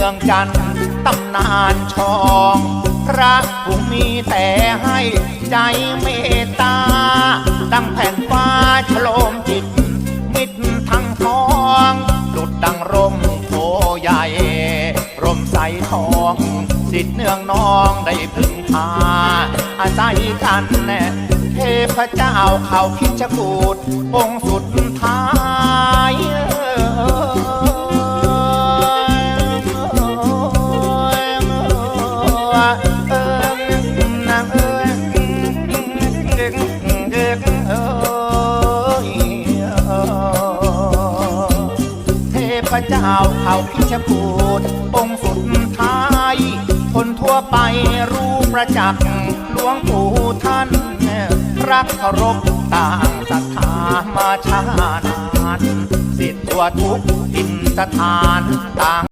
มืองจันทร์ตำนานชอง พระผู้มีแต่ให้ใจเมตตา ดังแผ่นฟ้าฉลมจิต มิตรทั้งท้องดุดดังร่มโพใหญ่ ร่มใสทอง สิทธิ์เนื่องน้องได้พึ่งพา อาศัยกันแน่เทพเจ้าเขาคิดจะกูดองสุดท้าย เด็กเอยเทพเจ้าเขาพิชพูดองค์สุดท้าย คนทั่วไปรู้ประจักษ์หลวงปู่ท่าน รักเคารพต่างศรัทธามาช้านานสิทธิ์ตัวทุกทินสถานต่าง